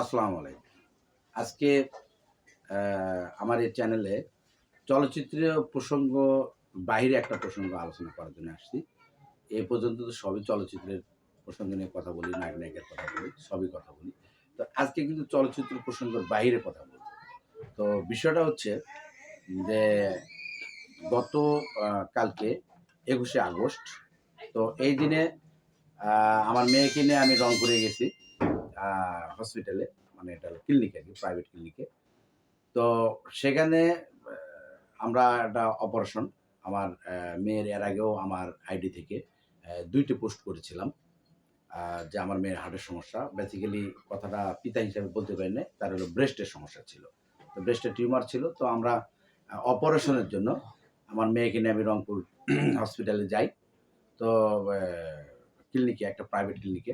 আসসালামু আলাইকুম। আজকে আমার এই চ্যানেলে চলচ্চিত্রীয় প্রসঙ্গ, বাইরে একটা প্রসঙ্গ আলোচনা করার জন্য আসছি। এ পর্যন্ত তো সবই চলচ্চিত্রের প্রসঙ্গ নিয়ে কথা বলি নায়ক নায়িকার কথা বলি, সবই কথা বলি। তো আজকে কিন্তু চলচ্চিত্র প্রসঙ্গের বাইরে কথা বলি তো বিষয়টা হচ্ছে যে, গত কালকে একুশে আগস্ট, তো এই দিনে আমার মেয়েকে নিয়ে আমি রংপুরে গেছি। হসপিটালে মানে এটা ক্লিনিকে আর কি প্রাইভেট ক্লিনিকে তো সেখানে আমরা একটা অপারেশন আমার মেয়ের এর আগেও আমার আইডি থেকে দুইটি পোস্ট করেছিলাম। যে আমার মেয়ের হার্টের সমস্যা। বেসিক্যালি কথাটা পিতা হিসাবে বলতে পারি না তার হলো ব্রেস্টের সমস্যা ছিল। তো ব্রেস্টের টিউমার ছিল। তো আমরা অপারেশনের জন্য আমার মেয়েকে নিয়ে আমি রংপুর হসপিটালে যাই। তো ক্লিনিকে একটা প্রাইভেট ক্লিনিকে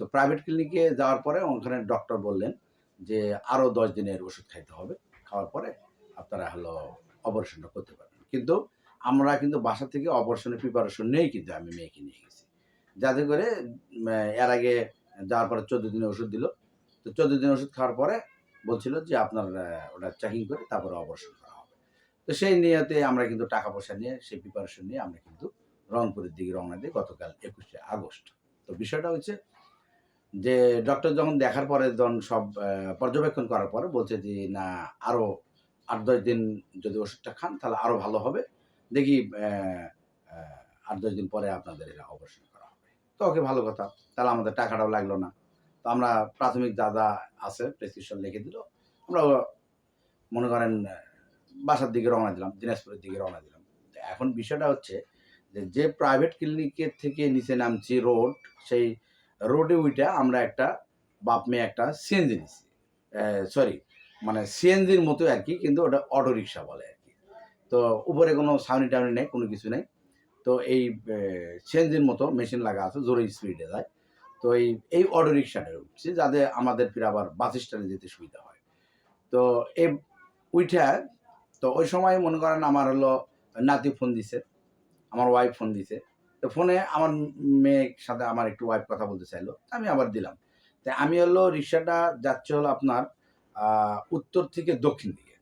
তো প্রাইভেট ক্লিনিকে যাওয়ার পরে ওখানে ডক্টর বললেন যে আরও দশ দিনের ওষুধ খাইতে হবে। খাওয়ার পরে আপনারা হলো অপারেশনটা করতে পারবেন। কিন্তু আমরা কিন্তু বাসা থেকে অপারেশনের প্রিপারেশন নেই কিন্তু আমি মেয়েকে নিয়ে গেছি। যাতে করে এর আগে যাওয়ার পরে চোদ্দ দিনের ওষুধ দিল। তো চোদ্দ দিনের ওষুধ খাওয়ার পরে বলছিল যে আপনার ওটা চেকিং করে তারপরে অপারেশন করা হবে। তো সেই নিয়তে আমরা কিন্তু টাকা পয়সা নিয়ে, সেই প্রিপারেশন নিয়ে আমরা কিন্তু রংপুরের দিকে রওনা দিই গতকাল একুশে আগস্ট। তো বিষয়টা হচ্ছে যে ডক্টর যখন দেখার পরে যখন সব পর্যবেক্ষণ করার পরে বলছে যে, না আরও আট দশ দিন যদি ওষুধটা খান, তাহলে আরও ভালো হবে। দেখি আট দশ দিন পরে আপনাদের এটা অপারেশন করা হবে। তো ওকে ভালো কথা। তাহলে আমাদের টাকাটাও লাগল না। তো আমরা প্রাথমিক যা আছে প্রেসক্রিপশন লিখে দিল। আমরা মনে করেন বাসার দিকে রওনা দিলাম, দিনাজপুরের দিকে রওনা দিলাম। এখন বিষয়টা হচ্ছে যে প্রাইভেট ক্লিনিকের থেকে নিচে নামছি রোড সেই রোডে উইটা আমরা একটা বাপ মেয়ে একটা সিএনজি নিছি। সরি মানে সিএনজির মতো আর কি, কিন্তু ওটা অটো রিক্সা বলে আর কি। তো উপরে কোনো সাউনি টাউনি নেই, কোনো কিছু নেই। তো এই সিএনজির মতো মেশিন লাগা আছে, জোরে স্পিডে যায়। তো এই এই অটো রিক্সাটা উঠছে, যাতে আমাদের ফিরে আবার বাস স্ট্যান্ডে যেতে সুবিধা হয়। তো এই উইঠা তো ওই সময় মনে করেন আমার হলো নাতি ফোন দিছে, আমার ওয়াইফ ফোন দিছে। তো ফোনে আমার মেয়ের সাথে আমার একটু ওয়াইফ কথা বলতে চাইলো আমি আবার দিলাম। তো আমি হলো রিক্সাটা যাচ্ছে হলো আপনার উত্তর থেকে দক্ষিণ দিকে।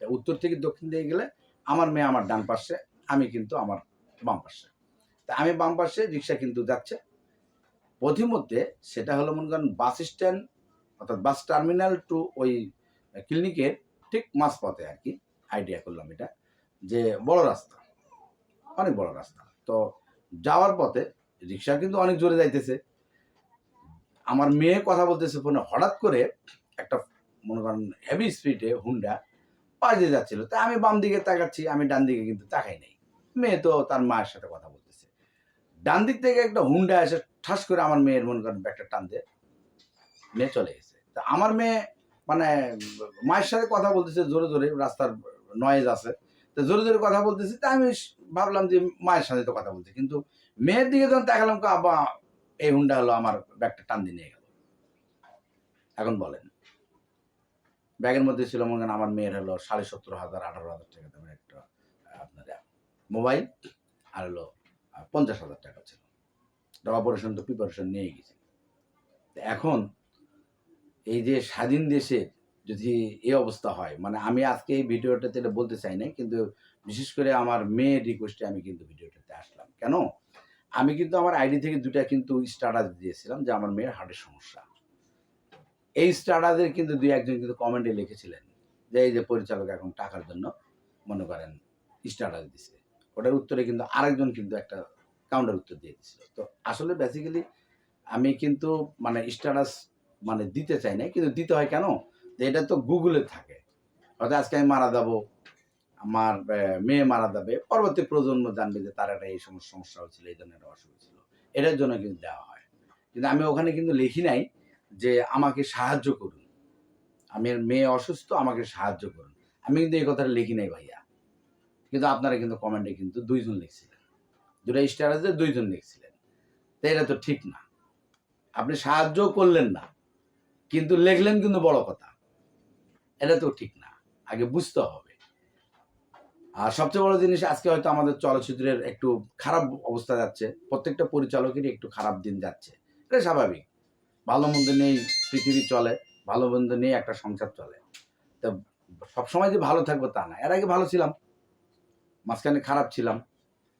উত্তর থেকে দক্ষিণ দিকে গেলে আমার মেয়ে আমার ডান পাশে, আমি কিন্তু আমার বাম পাশে। তা আমি বাম পাশে, রিক্সা কিন্তু যাচ্ছে। পথিমধ্যে সেটা হলো মনে করেন বাস স্ট্যান্ড অর্থাৎ বাস টার্মিনাল টু ওই ক্লিনিকের ঠিক মাঝপথে আর কি আইডিয়া করলাম এটা, যে বড় রাস্তা, অনেক বড় রাস্তা। তো যাওয়ার পথে রিক্সা কিন্তু অনেক জোরে যাইতেছে। আমার মেয়ে কথা বলতেছে ফোনে, হঠাৎ করে একটা মনে করেন হেভি স্পিডে হুন্ডা দিয়ে যাচ্ছিল। তা আমি বাম দিকে তাকাচ্ছি, আমি ডান দিকে কিন্তু তাকাই নাই। মেয়ে তো তার মায়ের সাথে কথা বলতেছে। ডান দিক থেকে একটা হুন্ডা এসে ঠাস করে আমার মেয়ের মনে করেন ব্যাগটা টান দিয়ে মেয়ে চলে গেছে। তা আমার মেয়ে মানে মায়ের সাথে কথা বলতেছে, জোরে জোরে, রাস্তার নয়েজ আছে। তো জোরে জোরে কথা বলতেছি, তা আমি ভাবলাম যে মায়ের সাথে তো কথা বলছি। কিন্তু মেয়ের দিকে যখন তাকালাম আব্বা, এই হুন্ডা হলো আমার ব্যাগটা টান দিয়ে নিয়ে গেল। এখন বলেন, ব্যাগের মধ্যে ছিল মনে করেন আমার মেয়ের হলো সাড়ে সত্তর হাজার, আঠারো হাজার টাকা দামের একটা, আপনার মোবাইল, আর হলো পঞ্চাশ হাজার টাকা ছিল। অপারেশন তো প্রিপারেশন নিয়ে গেছি। এখন এই যে স্বাধীন দেশে যদি এই অবস্থা হয় মানে আমি আজকে এই ভিডিওটাতে বলতে চাই না কিন্তু বিশেষ করে আমার মেয়ের রিকোয়েস্টে আমি কিন্তু ভিডিওটাতে আসলাম। কেন? আমি কিন্তু আমার আইডি থেকে দুটা কিন্তু স্টাটাস দিয়েছিলাম যে আমার মেয়ের হার্টের সমস্যা। এই স্টাটাসের কিন্তু দুই একজন কিন্তু কমেন্টে লিখেছিলেন যে, এই যে পরিচালক এখন টাকার জন্য মনে করেন স্টাটাস দিছে। ওটার উত্তরে কিন্তু আরেকজন কিন্তু একটা কাউন্টার উত্তর দিয়ে দিছিল তো আসলে বেসিক্যালি আমি কিন্তু মানে স্টাটাস মানে দিতে চাই না কিন্তু দিতে হয় কেন? এটা তো গুগলে থাকে। হয়তো আজকে আমি মারা যাব, আমার মেয়ে মারা যাবে, পরবর্তী প্রজন্ম জানবে যে তার একটা এই সমস্যা সমস্যা হয়েছিল, এই জন্য একটা অসুখ ছিল এটার জন্য কিন্তু দেওয়া হয়। কিন্তু আমি ওখানে কিন্তু লিখি নাই যে আমাকে সাহায্য করুন। আমি মেয়ে অসুস্থ, আমাকে সাহায্য করুন। আমি কিন্তু এই কথাটা লিখি নাই ভাইয়া। কিন্তু আপনারা কিন্তু কমেন্টে কিন্তু দুইজন লিখছিলেন। দুটা স্টারাসে দুইজন লিখছিলেন। তো এটা তো ঠিক না। আপনি সাহায্য করলেন না, কিন্তু লিখলেন কিন্তু বড় কথা। এটা তো ঠিক না। আগে বুঝতে হবে। আর সবচেয়ে বড় জিনিস, আজকে হয়তো আমাদের চলচ্চিত্রের একটু খারাপ অবস্থা যাচ্ছে। প্রত্যেকটা পরিচালকেরই একটু খারাপ দিন যাচ্ছে। এটা স্বাভাবিক। ভালো মন্দ নেই পৃথিবী চলে, ভালো মন্দ নিয়ে একটা সংসার চলে। তো সবসময় যে ভালো থাকব তা না। এর আগে ভালো ছিলাম। মাঝখানে খারাপ ছিলাম।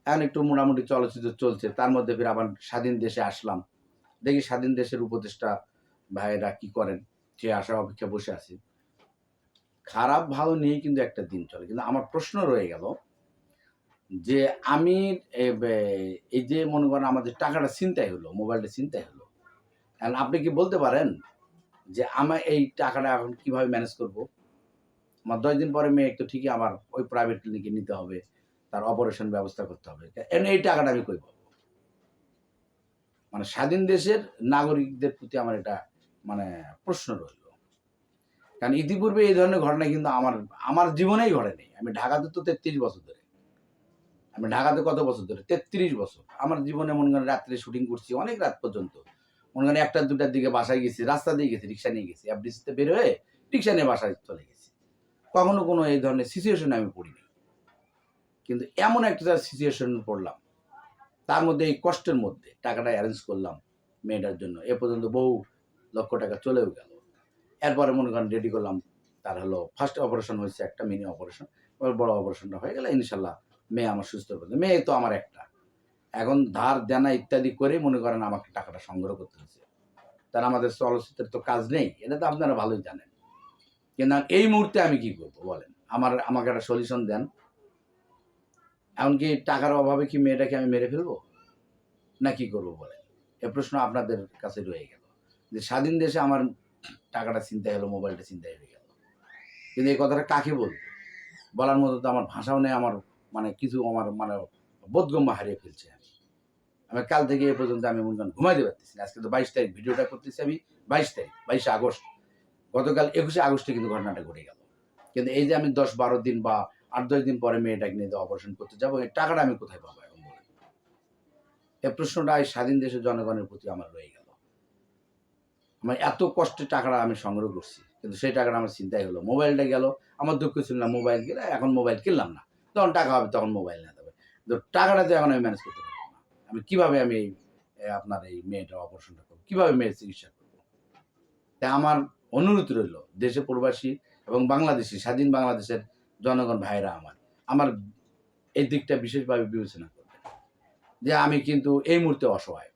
এখন একটু মোটামুটি চলচ্চিত্র চলছে। তার মধ্যে ফির আবার স্বাধীন দেশে আসলাম। দেখি স্বাধীন দেশের উপদেষ্টা ভাইয়েরা কি করেন। সে আশা অপেক্ষা বসে আছি। খারাপ ভালো নিয়ে কিন্তু একটা দিন চলে। কিন্তু আমার প্রশ্ন রয়ে গেল যে আমি এই যে মনে করেন আমাদের টাকাটা চিন্তাই হলো, মোবাইলটা চিন্তাই হলো এখন আপনি কি বলতে পারেন যে আমার এই টাকাটা এখন কীভাবে ম্যানেজ করব? আমার দশ দিন পরে মেয়ে তো ঠিকই আমার ওই প্রাইভেট ক্লিনিকে নিতে হবে, তার অপারেশন ব্যবস্থা করতে হবে। এই টাকাটা আমি কই পাবো? মানে স্বাধীন দেশের নাগরিকদের প্রতি আমার এটা মানে প্রশ্ন রইল। কারণ ইতিপূর্বে এই ধরনের ঘটনা কিন্তু আমার আমার জীবনেই ঘটেনি। আমি ঢাকাতে তো তেত্রিশ বছর ধরে। আমি ঢাকাতে কত বছর ধরে? তেত্রিশ বছর। আমার জীবনে মনে করেন রাত্রে শুটিং করছি, অনেক রাত পর্যন্ত। মনে করেন একটা দুটার দিকে বাসায় গেছি, রাস্তা দিয়ে গেছি, রিক্সা নিয়ে গেছি। এফডিসিতে বের হয়ে রিক্সা নিয়ে বাসায় চলে গেছি। কখনো কোনো এই ধরনের সিচুয়েশনে আমি পড়িনি। কিন্তু এমন একটা সিচুয়েশন পড়লাম। তার মধ্যে এই কষ্টের মধ্যে টাকাটা অ্যারেঞ্জ করলাম মেয়েটার জন্য। এ পর্যন্ত বহু লক্ষ টাকা চলেও গেল। এরপরে মনে করেন রেডি করলাম, তার হলো ফার্স্ট অপারেশন হয়েছে একটা মিনি অপারেশন ওর বড় অপারেশনটা হয়ে গেলে ইনশাল্লাহ মেয়ে আমার সুস্থ হবে মেয়ে তো আমার একটা। এখন ধার, দেনা ইত্যাদি করে মনে করেন আমাকে টাকাটা সংগ্রহ করতে হচ্ছে তার আমাদের চলচ্চিত্রের তো কাজ নেই, এটা তো আপনারা ভালোই জানেন। কিন্তু এই মুহূর্তে আমি কি করব বলেন? আমার, আমাকে একটা সলিউশন দেন। এমনকি টাকার অভাবে কি মেয়েটাকে আমি মেরে ফেলব? না কি করব বলেন? এ প্রশ্ন আপনাদের কাছে রয়ে গেল। যে স্বাধীন দেশে আমার টাকাটা চিন্তা হলো মোবাইলটা চিন্তা হয়ে গেল। কিন্তু এই কথাটা কাকে বলব? বলার মতো তো আমার ভাষাও নেই, আমার মানে কিছু আমার মানে বোধগম্য হারিয়ে ফেলছে আমি। আমি কাল থেকে এ পর্যন্ত আমি মনে করেন ঘুমাইতে পারতেছি না। আজকে তো বাইশ তারিখ, ভিডিওটা করতেছি আমি বাইশ তারিখ, বাইশে আগস্ট। গতকাল একুশে আগস্টে কিন্তু ঘটনাটা ঘটে গেল। কিন্তু এই যে আমি দশ বারো দিন বা আট দশ দিন পরে মেয়েটাকে নিয়ে অপারেশন করতে যাব, এই টাকাটা আমি কোথায় পাবো এখন বলেন? এই প্রশ্নটা এই স্বাধীন দেশের জনগণের প্রতি আমার রয়ে গেল। আমার এত কষ্টে টাকাটা আমি সংগ্রহ করছি। কিন্তু সেই টাকাটা আমার চিন্তাই হলো। মোবাইলটা গেল, আমার দুঃখ ছিল না মোবাইল গেলে এখন মোবাইল কিনলাম না। তখন টাকা হবে তখন মোবাইল নিতে হবে কিন্তু টাকাটা তো এখন আমি ম্যানেজ করতে পারব না। আমি কীভাবে আমি এই আপনার এই মেয়েটার অপারেশনটা করব? কীভাবে মেয়ের চিকিৎসা করব? তাই আমার অনুরোধ রইল, দেশে প্রবাসী এবং বাংলাদেশি, স্বাধীন বাংলাদেশের জনগণ ভাইরা আমার আমার এই দিকটা বিশেষভাবে বিবেচনা করবেন। যে আমি কিন্তু এই মুহূর্তে অসহায়।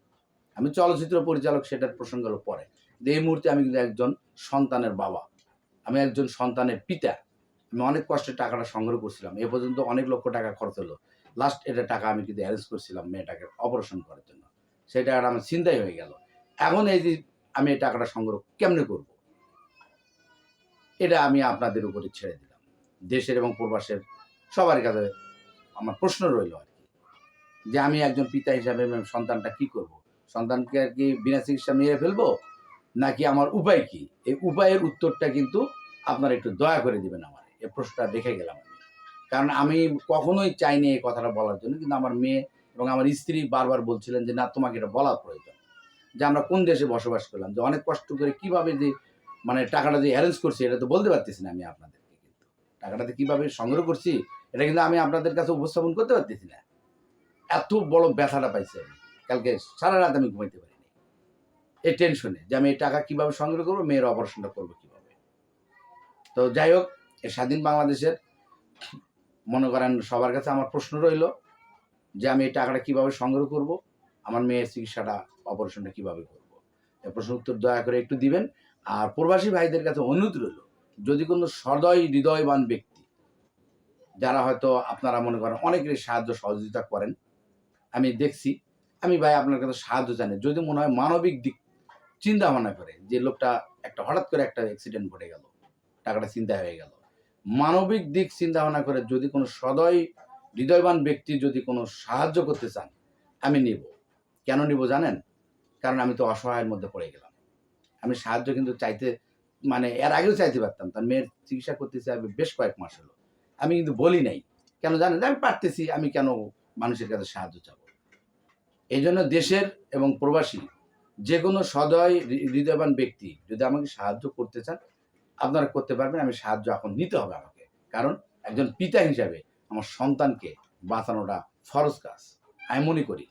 আমি চলচ্চিত্র পরিচালক সেটার প্রসঙ্গ পরে। এই মুহূর্তে আমি কিন্তু একজন সন্তানের বাবা। আমি একজন সন্তানের পিতা। আমি অনেক কষ্টে টাকাটা সংগ্রহ করছিলাম। এ পর্যন্ত অনেক লক্ষ টাকা খরচ হলো। লাস্ট এটা টাকা আমি কিন্তু অ্যারেঞ্জ করছিলাম মেয়েটাকে অপারেশন করার জন্য। সেই টাকাটা আমার চিন্তাই হয়ে গেল। এখন এই যে আমি এই টাকাটা সংগ্রহ কেমনে করব? এটা আমি আপনাদের উপরে ছেড়ে দিলাম। দেশের এবং প্রবাসের সবার কাছে আমার প্রশ্ন রইল আর কি। যে আমি একজন পিতা হিসাবে সন্তানটা কি করব? সন্তানকে আর কি বিনা চিকিৎসা মেরে ফেলব? নাকি আমার উপায় কি? এই উপায়ের উত্তরটা কিন্তু আপনারা একটু দয়া করে দিবেন আমার এই প্রশ্নটা রেখে গেলাম আমি। কারণ আমি কখনোই চাইনি এই কথাটা বলার জন্য, কিন্তু আমার মেয়ে এবং আমার স্ত্রী বারবার বলছিলেন যে, না, তোমাকে এটা বলা প্রয়োজন। যে আমরা কোন দেশে বসবাস করলাম, যে অনেক কষ্ট করে কীভাবে যে মানে টাকাটা যে অ্যারেঞ্জ করছি, এটা তো বলতে পারতেছি না আমি আপনাদেরকে কিন্তু। টাকাটা যে কীভাবে সংগ্রহ করছি, এটা কিন্তু আমি আপনাদের কাছে উপস্থাপন করতে পারতেছি না। এত বড় ব্যথাটা পাইছি আমি। কালকে সারা রাত আমি ঘুমাইতে পারিনি। এই টেনশনে যে আমি এই টাকা কীভাবে সংগ্রহ করব, মেয়ের অপারেশনটা করব কীভাবে? তো যাই হোক স্বাধীন বাংলাদেশের মনে করেন সবার কাছে আমার প্রশ্ন রইল যে আমি এই টাকাটা কীভাবে সংগ্রহ করব, আমার মেয়ের চিকিৎসাটা অপারেশনটা কীভাবে করব? প্রশ্ন উত্তর দয়া করে একটু দিবেন। আর প্রবাসী ভাইদের কাছে অনুরোধ রইল, যদি কোনো সদয় হৃদয়বান ব্যক্তি, যারা হয়তো আপনারা মনে করেন অনেকেরই সাহায্য সহযোগিতা করেন, আমি দেখছি, আমি ভাই আপনার কাছে সাহায্য জানি, যদি মনে হয় মানবিক দিক চিন্তা ভাবনা করে যে লোকটা একটা হঠাৎ করে একটা অ্যাক্সিডেন্ট ঘটে গেল, টাকাটা চিন্তা হয়ে গেল। মানবিক দিক চিন্তা ভাবনা করে যদি কোনো সদয়, হৃদয়বান ব্যক্তি যদি কোনো সাহায্য করতে চান, আমি নিব। কেন নিব জানেন? কারণ আমি তো অসহায়ের মধ্যে পড়ে গেলাম। আমি সাহায্য কিন্তু চাইতে মানে এর আগেও চাইতে পারতাম, তার মেয়ের চিকিৎসা করতেছে আমি বেশ কয়েক মাস হলো। আমি কিন্তু বলি নাই। কেন জানেন? আমি পারতেছি, আমি কেন মানুষের কাছে সাহায্য চাবো? এই জন্য দেশের এবং প্রবাসী যে কোনো সদয় হৃদয়বান ব্যক্তি যদি আমাকে সাহায্য করতে চান, আপনারা করতে পারবেন, আমি সাহায্য এখন নিতে হবে আমাকে। কারণ একজন পিতা হিসাবে আমার সন্তানকে বাঁচানোটা ফরজ কাজ, আমি মনে করি।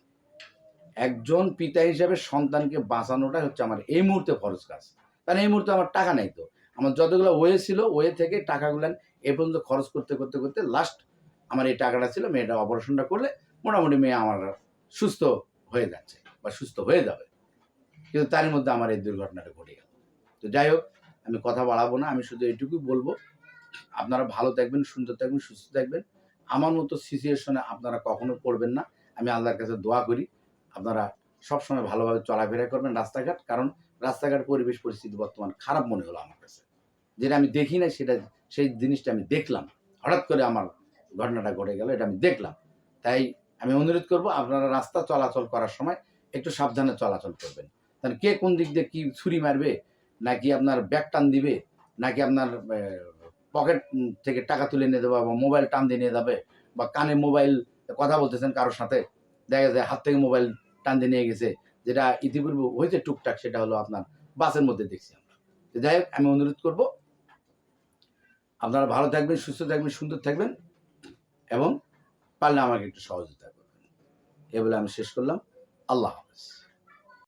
একজন পিতা হিসাবে সন্তানকে বাঁচানোটাই হচ্ছে আমার এই মুহূর্তে ফরজ কাজ। কারণ এই মুহূর্তে আমার টাকা নেই তো। আমার যতগুলো ওয়ে ছিল, ওয়ে থেকে টাকাগুলো এ পর্যন্ত খরচ করতে করতে করতে লাস্ট আমার এই টাকাটা ছিল, মেয়েটা অপারেশনটা করলে মোটামুটি মেয়ে আমার সুস্থ হয়ে যাচ্ছে বা সুস্থ হয়ে যাবে। কিন্তু তারই মধ্যে আমার এই দুর্ঘটনাটা ঘটে গেল। তো যাই হোক, আমি কথা বাড়াবো না, আমি শুধু এইটুকুই বলব, আপনারা ভালো থাকবেন, সুন্দর থাকবেন, সুস্থ থাকবেন। আমার মতো সিচুয়েশনে আপনারা কখনো পড়বেন না। আমি আল্লাহর কাছে দোয়া করি, আপনারা সবসময় ভালোভাবে চলাফেরা করবেন রাস্তাঘাট, কারণ রাস্তাঘাট, পরিবেশ, পরিস্থিতি বর্তমান খারাপ মনে হলো আমার কাছে। যেটা আমি দেখি না সেটা, সেই জিনিসটা আমি দেখলাম। হঠাৎ করে আমার ঘটনাটা ঘটে গেল, এটা আমি দেখলাম। তাই আমি অনুরোধ করব, আপনারা রাস্তা চলাচল করার সময় একটু সাবধানে চলাচল করবেন। কারণ কে কোন দিক দিয়ে কি ছুরি মারবে? নাকি আপনার ব্যাগ টান দিবে? নাকি আপনার পকেট থেকে টাকা তুলে নিয়ে দেবে বা মোবাইল টান দিয়ে নিয়ে যাবে? বা কানে মোবাইল কথা বলতেছেন কারোর সাথে? দেখা যায় হাত থেকে মোবাইল টান দিয়ে নিয়ে গেছে, যেটা ইতিপূর্বে হয়েছে টুকটাক, সেটা হলো আপনার বাসের মধ্যে দেখছি আমরা। যাই হোক, আমি অনুরোধ করব, আপনারা ভালো থাকবেন, সুস্থ থাকবেন, সুন্দর থাকবেন, এবং পারলে আমাকে একটু সহযোগিতা করবেন। এ বলে আমি শেষ করলাম। আল্লাহ হাফেজ।